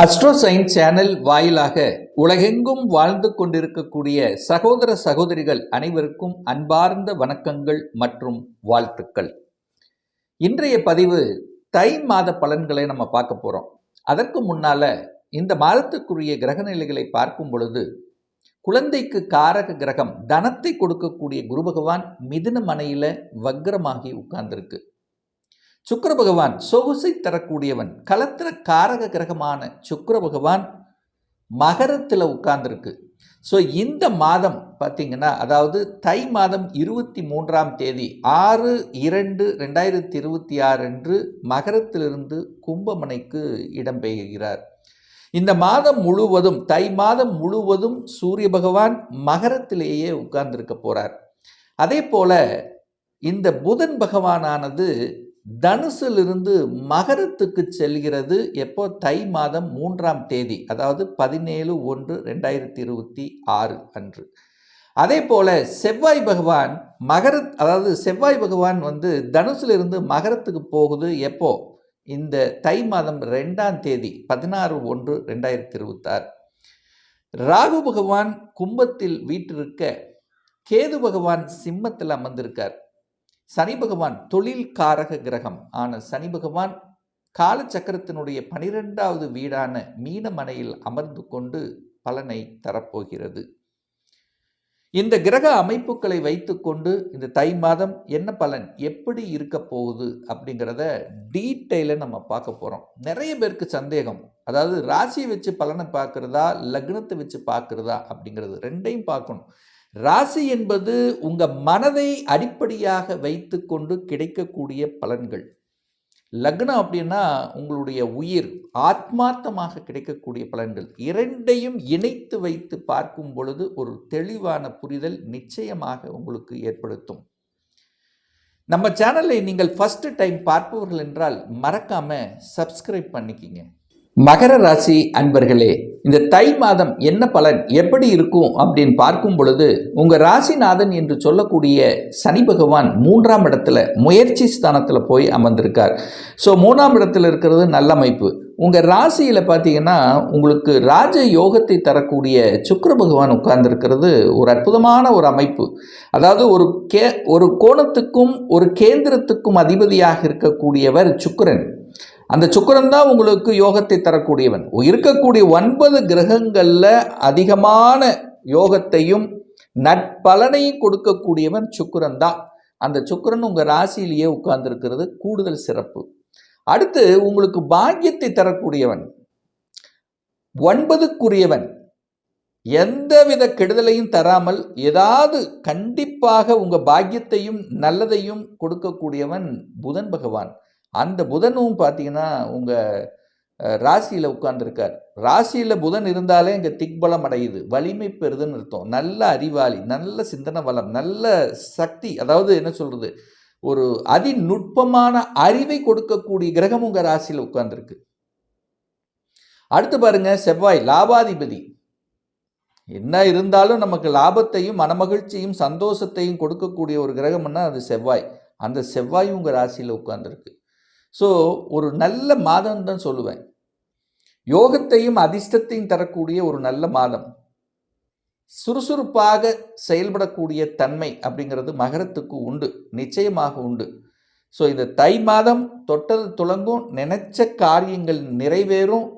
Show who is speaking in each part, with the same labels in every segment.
Speaker 1: அஸ்ட்ரோசைன் channel வாயிலாக உலகெங்கும் வாழ்ந்து கொண்டிருக்கக்கூடிய சகோதர சகோதரிகள் அனைவருக்கும் அன்பார்ந்த வணக்கங்கள் மற்றும் வாழ்த்துக்கள். இன்றைய பதிவு தை மாத பலன்களை நம்ம பார்க்க போகிறோம் அதற்கு முன்னால் இந்த மாதத்துக்குரிய கிரக நிலைகளை பார்க்கும் பொழுது குழந்தைக்கு காரக கிரகம் தனத்தை கொடுக்கக்கூடிய குரு பகவான் மிதுன மனையில் வக்ரமாகி உட்கார்ந்துருக்கு. சுக்கர பகவான் சொகுசை தரக்கூடியவன் கலத்திர காரக கிரகமான சுக்கர பகவான் மகரத்தில் உட்கார்ந்துருக்கு. ஸோ இந்த மாதம் பார்த்திங்கன்னா அதாவது தை மாதம் இருபத்தி மூன்றாம் தேதி ஆறு இரண்டு ரெண்டாயிரத்தி இருபத்தி ஆறு அன்று மகரத்திலிருந்து கும்பமனைக்கு இடம்பெயர்கிறார். இந்த மாதம் முழுவதும் தை மாதம் முழுவதும் சூரிய பகவான் மகரத்திலேயே உட்கார்ந்திருக்க போகிறார் அதே போல் இந்த புதன் பகவானானது தனுசிலிருந்து மகரத்துக்கு செல்கிறது எப்போ? தை மாதம் மூன்றாம் தேதி அதாவது பதினேழு ஒன்று ரெண்டாயிரத்தி இருபத்தி ஆறு அன்று. அதே போல் செவ்வாய் பகவான் மகர அதாவது செவ்வாய் பகவான் வந்து தனுசிலிருந்து மகரத்துக்கு போகுது எப்போ? இந்த தை மாதம் ரெண்டாம் தேதி பதினாறு ஒன்று ரெண்டாயிரத்தி இருபத்தாறு. ராகு பகவான் கும்பத்தில் வீட்டிருக்க கேது பகவான் சிம்மத்தில் அமர்ந்திருக்கார். சனி பகவான் தொழில் காரக கிரகம். ஆன சனி பகவான் காலச்சக்கரத்தினுடைய பனிரெண்டாவது வீடான மீனமனையில் அமர்ந்து கொண்டு பலனை தரப்போகிறது. இந்த கிரக அமைப்புகளை வைத்துக்கொண்டு இந்த தை மாதம் என்ன பலன் எப்படி இருக்க போகுது அப்படிங்கிறத டீட்டெயிலாக நம்ம பார்க்க போகிறோம் நிறைய பேருக்கு சந்தேகம். அதாவது ராசியை வச்சு பலனை பார்க்குறதா லக்னத்தை வச்சு பார்க்குறதா அப்படிங்கிறது ரெண்டையும் பார்க்கணும். ராசி என்பது உங்கள் மனதை அடிப்படையாக வைத்துக்கொண்டு கிடைக்கக்கூடிய பலன்கள். லக்னம் அப்படின்னா உங்களுடைய உயிர் ஆத்மார்த்தமாக கிடைக்கக்கூடிய பலன்கள். இரண்டையும் இணைத்து வைத்து பார்க்கும் பொழுது ஒரு தெளிவான புரிதல் நிச்சயமாக உங்களுக்கு ஏற்படுத்தும். நம்ம சேனலை நீங்கள் ஃபஸ்ட்டு டைம் பார்ப்பவர்கள் என்றால் மறக்காமல் சப்ஸ்கிரைப் பண்ணிக்கிங்க. மகர ராசி அன்பர்களே இந்த தை மாதம் என்ன பலன் எப்படி இருக்கும் அப்படின்னு பார்க்கும் பொழுது உங்கள் ராசிநாதன் என்று சொல்லக்கூடிய சனி பகவான் மூன்றாம் இடத்துல முயற்சி ஸ்தானத்தில் போய் அமர்ந்திருக்கார். ஸோ மூணாம் இடத்துல இருக்கிறது நல்ல அமைப்பு. உங்கள் ராசியில் பார்த்தீங்கன்னா உங்களுக்கு ராஜ யோகத்தை தரக்கூடிய சுக்கர பகவான் உட்கார்ந்துருக்கிறது ஒரு அற்புதமான ஒரு அமைப்பு. அதாவது ஒரு கே ஒரு கோணத்துக்கும் ஒரு கேந்திரத்துக்கும் அதிபதியாக இருக்கக்கூடியவர் சுக்கரன். அந்த சுக்கரன் தான் உங்களுக்கு யோகத்தை தரக்கூடியவன். இருக்கக்கூடிய ஒன்பது கிரகங்களில் அதிகமான யோகத்தையும் நட்பலனையும் கொடுக்கக்கூடியவன் சுக்கரன் தான். அந்த சுக்கிரன் உங்கள் ராசியிலேயே உட்கார்ந்துருக்கிறது கூடுதல் சிறப்பு. அடுத்து உங்களுக்கு பாக்கியத்தை தரக்கூடியவன். ஒன்பதுக்குரியவன். எந்தவித கெடுதலையும் தராமல் ஏதாவது கண்டிப்பாக உங்கள் பாக்கியத்தையும் நல்லதையும் கொடுக்கக்கூடியவன் புதன் பகவான். அந்த புதனும் பார்த்தீங்கன்னா உங்கள் ராசியில் உட்கார்ந்துருக்கார். ராசியில் புதன் இருந்தாலே இங்கே திக்பலம் அடையுது. வலிமை பெறுதுன்னு அர்த்தம். நல்ல அறிவாளி நல்ல சிந்தன வளம் நல்ல சக்தி. அதாவது என்ன சொல்கிறது ஒரு அதிநுட்பமான அறிவை கொடுக்கக்கூடிய கிரகம் உங்கள் ராசியில் உட்கார்ந்துருக்கு. அடுத்து பாருங்க செவ்வாய் லாபாதிபதி. என்ன இருந்தாலும் நமக்கு லாபத்தையும் மனமகிழ்ச்சியும் சந்தோஷத்தையும் கொடுக்கக்கூடிய ஒரு கிரகம்னா அது செவ்வாய். அந்த செவ்வாய் உங்கள் ராசியில் உட்கார்ந்துருக்கு. ஸோ ஒரு நல்ல மாதம் தான் சொல்லுவேன். யோகத்தையும் அதிர்ஷ்டத்தையும் தரக்கூடிய ஒரு நல்ல மாதம். சுறுசுறுப்பாக செயல்படக்கூடிய தன்மை அப்படிங்கிறது மகரத்துக்கு உண்டு. நிச்சயமாக உண்டு. ஸோ இந்த தை மாதம் தொட்டது துளங்கும். நினைச்ச காரியங்கள் நிறைவேறும்.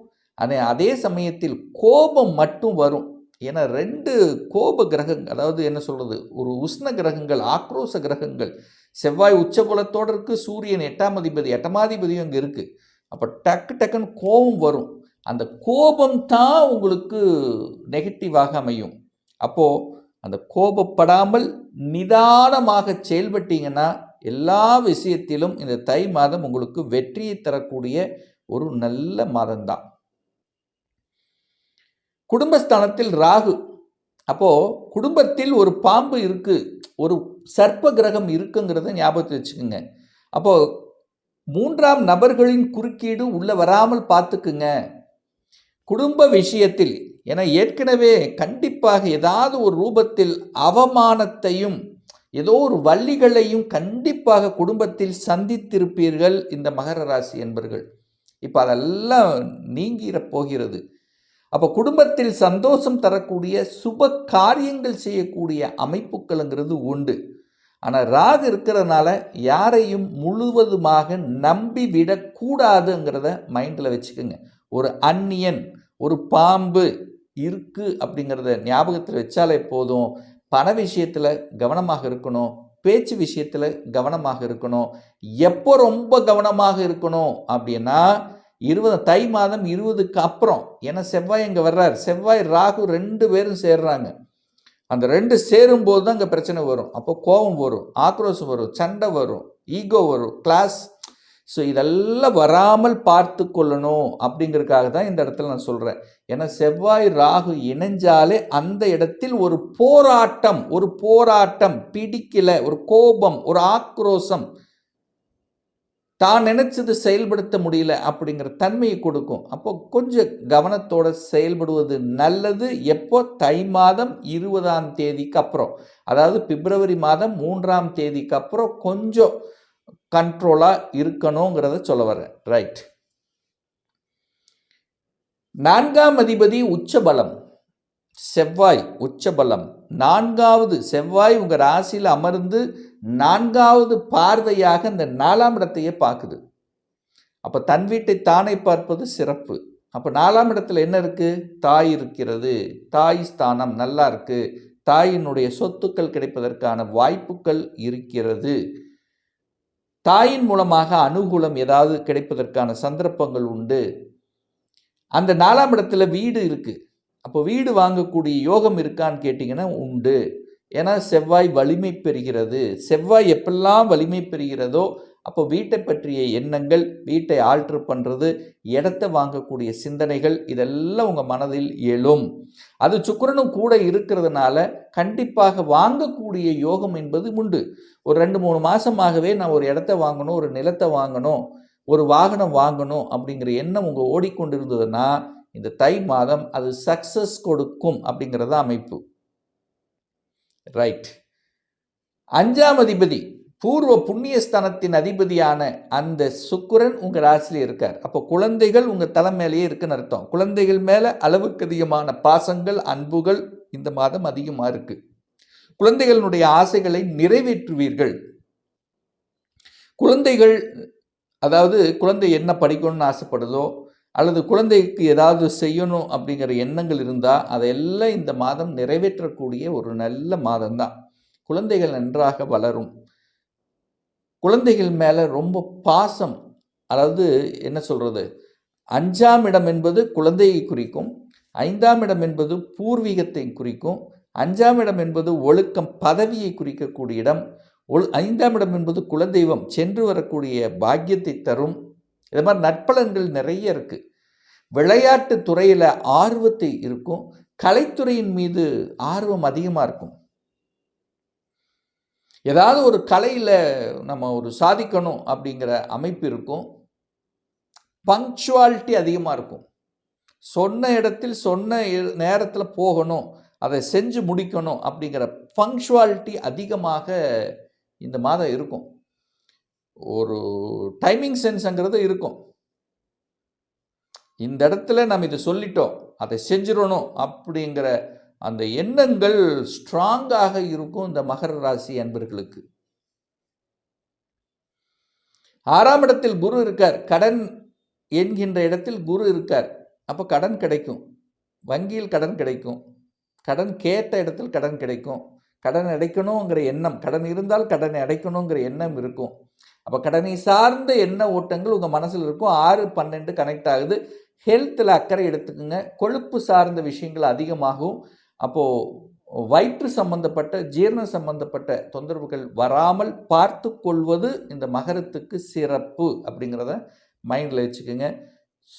Speaker 1: அதே சமயத்தில் கோபம் மட்டும் வரும். ஏன்னா ரெண்டு கோப கிரகங்கள் அதாவது என்ன சொல்கிறது ஒரு உஷ்ண கிரகங்கள் ஆக்ரோஷ கிரகங்கள். செவ்வாய் உச்சபலத்தோடு இருக்குது சூரியன் எட்டாம் அதிபதி எட்டமாதிபதியும் அங்கே இருக்குது அப்போ டக்கு டக்குன்னு கோபம் வரும். அந்த கோபம் தான் உங்களுக்கு நெகட்டிவாக அமையும். அப்போது அந்த கோபப்படாமல் நிதானமாக செயல்பட்டீங்கன்னா எல்லா விஷயத்திலும் இந்த தை மாதம் உங்களுக்கு வெற்றியை தரக்கூடிய ஒரு நல்ல மாதம்தான். குடும்பஸ்தானத்தில் ராகு. அப்போது குடும்பத்தில் ஒரு பாம்பு இருக்குது ஒரு சர்ப்ப கிரகம் இருக்குங்கிறத ஞாபகத்தில் வச்சுக்கோங்க. அப்போது மூன்றாம் நபர்களின் குறுக்கீடு உள்ளே வராமல் பார்த்துக்குங்க. குடும்ப விஷயத்தில் என ஏற்கனவே கண்டிப்பாக ஏதாவது ஒரு ரூபத்தில் அவமானத்தையும் ஏதோ ஒரு வள்ளிகளையும் கண்டிப்பாக குடும்பத்தில் சந்தித்திருப்பீர்கள் இந்த மகர ராசி என்பர்கள். இப்போ அதெல்லாம் நீங்கிற போகிறது. அப்போ குடும்பத்தில் சந்தோஷம் தரக்கூடிய சுப காரியங்கள் செய்யக்கூடிய அமைப்புகளுங்கிறது உண்டு. ஆனால் ராகு இருக்கிறதுனால யாரையும் முழுவதுமாக நம்பி விடக்கூடாதுங்கிறத மைண்டில் வச்சுக்கோங்க. ஒரு அந்நியன் ஒரு பாம்பு இருக்கு அப்படிங்கிறத ஞாபகத்தில் வச்சாலே போதும். பண விஷயத்தில் கவனமாக இருக்கணும். பேச்சு விஷயத்தில் கவனமாக இருக்கணும். எப்போ ரொம்ப கவனமாக இருக்கணும் அப்படின்னா இருபது தை மாதம் இருபதுக்கு அப்புறம் ஏன்னா செவ்வாய் இங்கே வர்றார். செவ்வாய் ராகு ரெண்டு பேரும் சேர்றாங்க. அந்த ரெண்டு சேரும்போது தான் இங்கே பிரச்சனை வரும். அப்போ கோபம் வரும் ஆக்ரோஷம் வரும் சண்டை வரும் ஈகோ வரும் கிளாஸ் ஸோ இதெல்லாம் வராமல் பார்த்து கொள்ளணும் அப்படிங்கிறதுக்காக தான் இந்த இடத்துல நான் சொல்கிறேன் ஏன்னா செவ்வாய் ராகு இணைஞ்சாலே அந்த இடத்தில் ஒரு போராட்டம் ஒரு போராட்டம் பிடிக்கல ஒரு கோபம் ஒரு ஆக்ரோஷம் தான் நினச்சது செயல்படுத்த முடியல அப்படிங்கிற தன்மையை கொடுக்கும். அப்போ கொஞ்சம் கவனத்தோடு செயல்படுவது நல்லது. எப்போ? தை மாதம் இருபதாம் தேதிக்கு அப்புறம். அதாவது பிப்ரவரி மாதம் மூன்றாம் தேதிக்கு அப்புறம் கொஞ்சம் கண்ட்ரோலாக இருக்கணுங்கிறத சொல்ல வரேன் ரைட் நான்காம் அதிபதி உச்சபலம். செவ்வாய் உச்சபலம். நான்காவது செவ்வாய் உங்கள் ராசியில் அமர்ந்து நான்காவது பார்வையாக இந்த நாலாம் இடத்தையே பார்க்குது. அப்போ தன் வீட்டை தானே பார்ப்பது சிறப்பு. அப்போ நாலாம் இடத்துல என்ன இருக்குது தாய் இருக்கிறது. தாய் ஸ்தானம் நல்லா இருக்குது தாயினுடைய சொத்துக்கள் கிடைப்பதற்கான வாய்ப்புகள் இருக்கிறது. தாயின் மூலமாக அனுகூலம் ஏதாவது கிடைப்பதற்கான சந்தர்ப்பங்கள் உண்டு. அந்த நாலாம் இடத்துல வீடு இருக்குது அப்போ வீடு வாங்கக்கூடிய யோகம் இருக்கான்னு கேட்டிங்கன்னா உண்டு. ஏன்னா செவ்வாய் வலிமை பெறுகிறது. செவ்வாய் எப்பெல்லாம் வலிமை பெறுகிறதோ அப்போ வீட்டை பற்றிய எண்ணங்கள் வீட்டை ஆல்ட்ரு பண்ணுறது இடத்த வாங்கக்கூடிய சிந்தனைகள் இதெல்லாம் உங்கள் மனதில் எழும். அது சுக்கரனும் கூட இருக்கிறதுனால கண்டிப்பாக வாங்கக்கூடிய யோகம் என்பது உண்டு. ஒரு ரெண்டு மூணு மாதமாகவே நான் ஒரு இடத்த வாங்கணும் ஒரு நிலத்தை வாங்கணும் ஒரு வாகனம் வாங்கணும் அப்படிங்கிற எண்ணம் உங்கள் ஓடிக்கொண்டிருந்ததுன்னா இந்த தை மாதம் அது சக்ஸஸ் கொடுக்கும் அப்படிங்கிறத அமைப்பு. ரைட் அஞ்சாம் அதிபதி பூர்வ புண்ணியஸ்தானத்தின் அதிபதியான அந்த சுக்குரன் உங்கள் ராசியில் இருக்கார். அப்போ குழந்தைகள் உங்கள் தலை மேலேயே இருக்குன்னு அர்த்தம். குழந்தைகள் மேலே அளவுக்கு அதிகமான பாசங்கள் அன்புகள் இந்த மாதம் அதிகமாக இருக்குது குழந்தைகளுடைய ஆசைகளை நிறைவேற்றுவீர்கள். குழந்தைகள் அதாவது குழந்தை என்ன படிக்கணும்னு ஆசைப்படுதோ அல்லது குழந்தைக்கு ஏதாவது செய்யணும் அப்படிங்கிற எண்ணங்கள் இருந்தால் அதையெல்லாம் இந்த மாதம் நிறைவேற்றக்கூடிய ஒரு நல்ல மாதம்தான். குழந்தைகள் நன்றாக வளரும். குழந்தைகள் மேலே ரொம்ப பாசம் அதாவது என்ன சொல்கிறது அஞ்சாம் இடம் என்பது குழந்தையை குறிக்கும் ஐந்தாம் இடம் என்பது பூர்வீகத்தை குறிக்கும் அஞ்சாம் இடம் என்பது ஒழுக்கம் பதவியை குறிக்கக்கூடிய இடம் ஒழு ஐந்தாம் இடம் என்பது குலதெய்வம் சென்று வரக்கூடிய பாக்கியத்தை தரும். இது மாதிரி நட்பலன்கள் நிறைய இருக்குது விளையாட்டு துறையில் ஆர்வத்தை இருக்கும். கலைத்துறையின் மீது ஆர்வம் அதிகமாக இருக்கும். ஏதாவது ஒரு கலையில் நம்ம ஒரு சாதிக்கணும் அப்படிங்கிற அமைப்பு இருக்கும். பங்க்சுவாலிட்டி அதிகமாக இருக்கும். சொன்ன இடத்தில் சொன்ன நேரத்தில் போகணும் அதை செஞ்சு முடிக்கணும் அப்படிங்கிற பங்க்சுவாலிட்டி அதிகமாக இந்த மாதம் இருக்கும். ஒரு டைமிங் சென்ஸுங்கிறது இருக்கும். இந்த இடத்துல நம்ம இதை சொல்லிட்டோம் அதை செஞ்சிடணும் அப்படிங்கிற அந்த எண்ணங்கள் ஸ்ட்ராங்காக இருக்கும் இந்த மகர ராசி அன்பர்களுக்கு. ஆறாம் இடத்தில் குரு இருக்கார். கடன் என்கின்ற இடத்தில் குரு இருக்கார். அப்போ கடன் கிடைக்கும். வங்கியில் கடன் கிடைக்கும். கடன் கேட்ட இடத்தில் கடன் கிடைக்கும். கடன் அடைக்கணுங்கிற எண்ணம் கடன் இருந்தால் கடனை அடைக்கணுங்கிற எண்ணம் இருக்கும். அப்போ கடனை சார்ந்த எண்ண ஓட்டங்கள் உங்கள் மனசில் இருக்கும். ஆறு பன்னெண்டு கனெக்ட் ஆகுது. ஹெல்த்தில் அக்கறை எடுத்துக்கோங்க. கொழுப்பு சார்ந்த விஷயங்கள் அதிகமாகும். அப்போது வயிற்று சம்பந்தப்பட்ட ஜீரணம் சம்பந்தப்பட்ட தொந்தரவுகள் வராமல் பார்த்து கொள்வது இந்த மகரத்துக்கு சிறப்பு அப்படிங்கிறத மைண்டில் வச்சுக்கோங்க.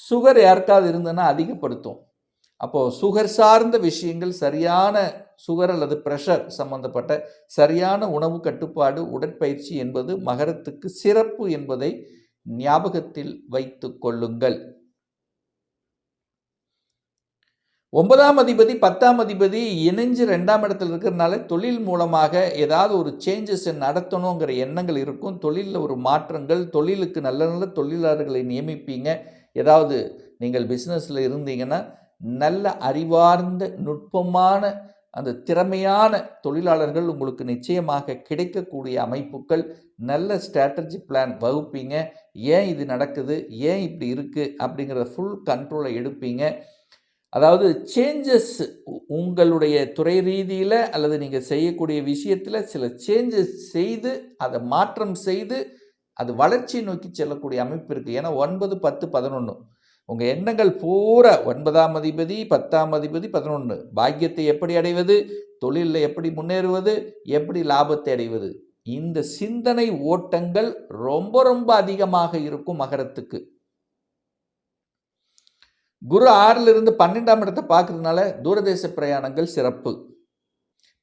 Speaker 1: சுகர் யாருக்காவது இருந்ததுன்னா அதிகப்படுத்தும். அப்போது சுகர் சார்ந்த விஷயங்கள் சரியான சுகர் அல்லது ப்ரெஷர் சம்பந்தப்பட்ட சரியான உணவு கட்டுப்பாடு உடற்பயிற்சி என்பது மகரத்துக்கு சிறப்பு என்பதை ஞாபகத்தில் வைத்து கொள்ளுங்கள். ஒன்பதாம் அதிபதி பத்தாம் அதிபதி இணைஞ்சு ரெண்டாம் இடத்துல இருக்கிறதுனால தொழில் மூலமாக ஏதாவது ஒரு சேஞ்சஸ் நடத்தணுங்கிற எண்ணங்கள் இருக்கும். தொழிலில் ஒரு மாற்றங்கள் தொழிலுக்கு நல்ல நல்ல தொழிலாளர்களை நியமிப்பீங்க. ஏதாவது நீங்கள் பிஸ்னஸில் இருந்தீங்கன்னா நல்ல அறிவார்ந்த நுட்பமான அந்த திறமையான தொழிலாளர்கள் உங்களுக்கு நிச்சயமாக கிடைக்கக்கூடிய அமைப்புகள். நல்ல ஸ்ட்ராட்டஜி பிளான் வகுப்பீங்க. ஏன் இது நடக்குது? ஏன் இப்படி இருக்குது அப்படிங்கிற ஃபுல் கண்ட்ரோலை எடுப்பீங்க. அதாவது சேஞ்சஸ் உங்களுடைய துறை ரீதியில் அல்லது நீங்கள் செய்யக்கூடிய விஷயத்தில் சில சேஞ்சஸ் செய்து அதை மாற்றம் செய்து அது வளர்ச்சியை நோக்கி செல்லக்கூடிய அமைப்பு இருக்குது ஏன்னா ஒன்பது பத்து பதினொன்று உங்கள் எண்ணங்கள் பூரா ஒன்பதாம் அதிபதி பத்தாம் அதிபதி பதினொன்று பாக்கியத்தை எப்படி அடைவது? தொழிலில் எப்படி முன்னேறுவது? எப்படி லாபத்தை அடைவது? இந்த சிந்தனை ஓட்டங்கள் ரொம்ப ரொம்ப அதிகமாக இருக்கும் மகரத்துக்கு. குரு ஆறில் இருந்து பன்னெண்டாம் இடத்தை பார்க்கறதுனால தூரதேச பிரயாணங்கள் சிறப்பு.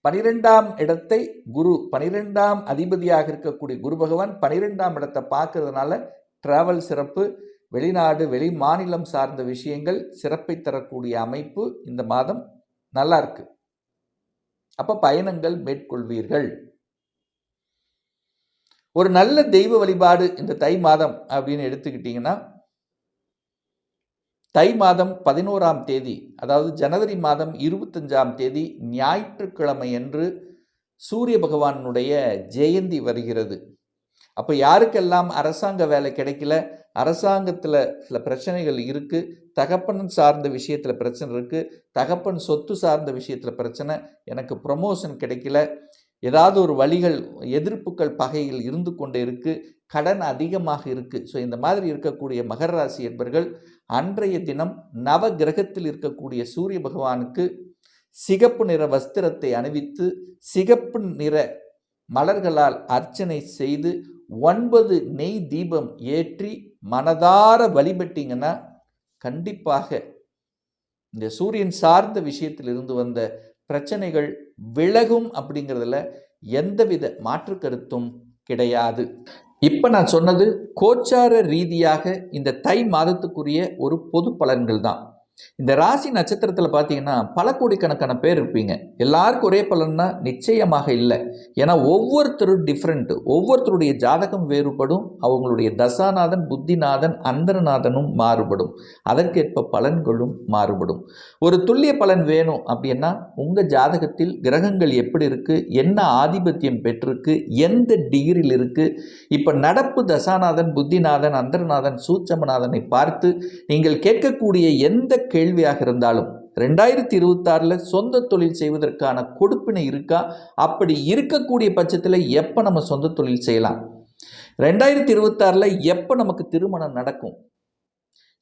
Speaker 1: பனிரெண்டாம் இடத்தை குரு பனிரெண்டாம் அதிபதியாக இருக்கக்கூடிய குரு பகவான் பனிரெண்டாம் இடத்தை பார்க்கறதுனால டிராவல் சிறப்பு வெளிநாடு வெளி மாநிலம் சார்ந்த விஷயங்கள் சிறப்பை தரக்கூடிய அமைப்பு இந்த மாதம் நல்லா இருக்கு. அப்போ பயணங்கள் மேற்கொள்வீர்கள். ஒரு நல்ல தெய்வ வழிபாடு இந்த தை மாதம் அப்படின்னு எடுத்துக்கிட்டிங்கன்னா தை மாதம் பதினோராம் தேதி அதாவது ஜனவரி மாதம் இருபத்தஞ்சாம் தேதி ஞாயிற்றுக்கிழமை அன்று சூரிய பகவானுடைய ஜெயந்தி வருகிறது. அப்போ யாருக்கெல்லாம் அரசாங்க வேலை கிடைக்கல அரசாங்கத்தில் சில பிரச்சனைகள் இருக்குது தகப்பன் சார்ந்த விஷயத்தில் பிரச்சனை இருக்குது தகப்பன் சொத்து சார்ந்த விஷயத்தில் பிரச்சனை எனக்கு ப்ரொமோஷன் கிடைக்கல ஏதாவது ஒரு வழிகள் எதிர்ப்புகள் பகையில் இருந்து கொண்டே இருக்குது கடன் அதிகமாக இருக்குது ஸோ இந்த மாதிரி இருக்கக்கூடிய மகர ராசி என்பர்கள் அன்றைய தினம் நவ கிரகத்தில் இருக்கக்கூடிய சூரிய பகவானுக்கு சிகப்பு நிற வஸ்திரத்தை அணிவித்து சிகப்பு நிற மலர்களால் அர்ச்சனை செய்து ஒன்பது நெய் தீபம் ஏற்றி மனதார வழிபட்டீங்கன்னா கண்டிப்பாக இந்த சூரியன் சார்ந்த விஷயத்தில் இருந்து வந்த பிரச்சனைகள் விலகும் அப்படிங்கிறதுல எந்தவித மாற்று கருத்தும் கிடையாது. இப்போ நான் சொன்னது கோச்சார ரீதியாக இந்த தை மாதத்துக்குரிய ஒரு பொது பலன்கள் தான் இந்த ராசி நட்சத்திரத்தில் பார்த்தீங்கன்னா பல கோடிக்கணக்கான பேர் இருப்பீங்க. எல்லாருக்கும் ஒரே பலன்னா நிச்சயமாக இல்லை. ஏன்னா ஒவ்வொருத்தரும் டிஃப்ரெண்ட்டு ஒவ்வொருத்தருடைய ஜாதகம் வேறுபடும். அவங்களுடைய தசாநாதன் புத்திநாதன் அந்தரநாதனும் மாறுபடும். அதற்கேற்ப பலன்களும் மாறுபடும். ஒரு துல்லிய பலன் வேணும் அப்படின்னா உங்கள் ஜாதகத்தில் கிரகங்கள் எப்படி இருக்குது என்ன ஆதிபத்தியம் பெற்றிருக்கு? எந்த டிகிரியில் இருக்குது இப்போ நடப்பு தசாநாதன் புத்திநாதன் அந்தரநாதன் சூட்சமநாதனை பார்த்து நீங்கள் கேட்கக்கூடிய எந்த கேள்வியாக இருந்தாலும் ரெண்டாயிரத்தி இருபத்தாறில் சொந்த தொழில் செய்வதற்கான கொடுப்பினை இருக்கா? அப்படி இருக்கக்கூடிய பட்சத்தில் எப்போ நம்ம சொந்த தொழில் செய்யலாம்? ரெண்டாயிரத்தி இருபத்தாறில் எப்போ நமக்கு திருமணம் நடக்கும்?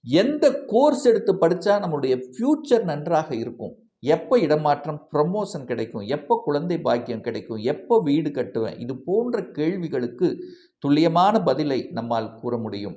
Speaker 1: எந்த கோர்ஸ் எடுத்து படித்தா நம்மளுடைய ஃப்யூச்சர் நன்றாக இருக்கும்? எப்போ இடமாற்றம் ப்ரமோஷன் கிடைக்கும்? எப்போ குழந்தை பாக்கியம் கிடைக்கும்? எப்போ வீடு கட்டுவேன்? இது போன்ற கேள்விகளுக்கு துல்லியமான பதிலை நம்மால் கூற முடியும்.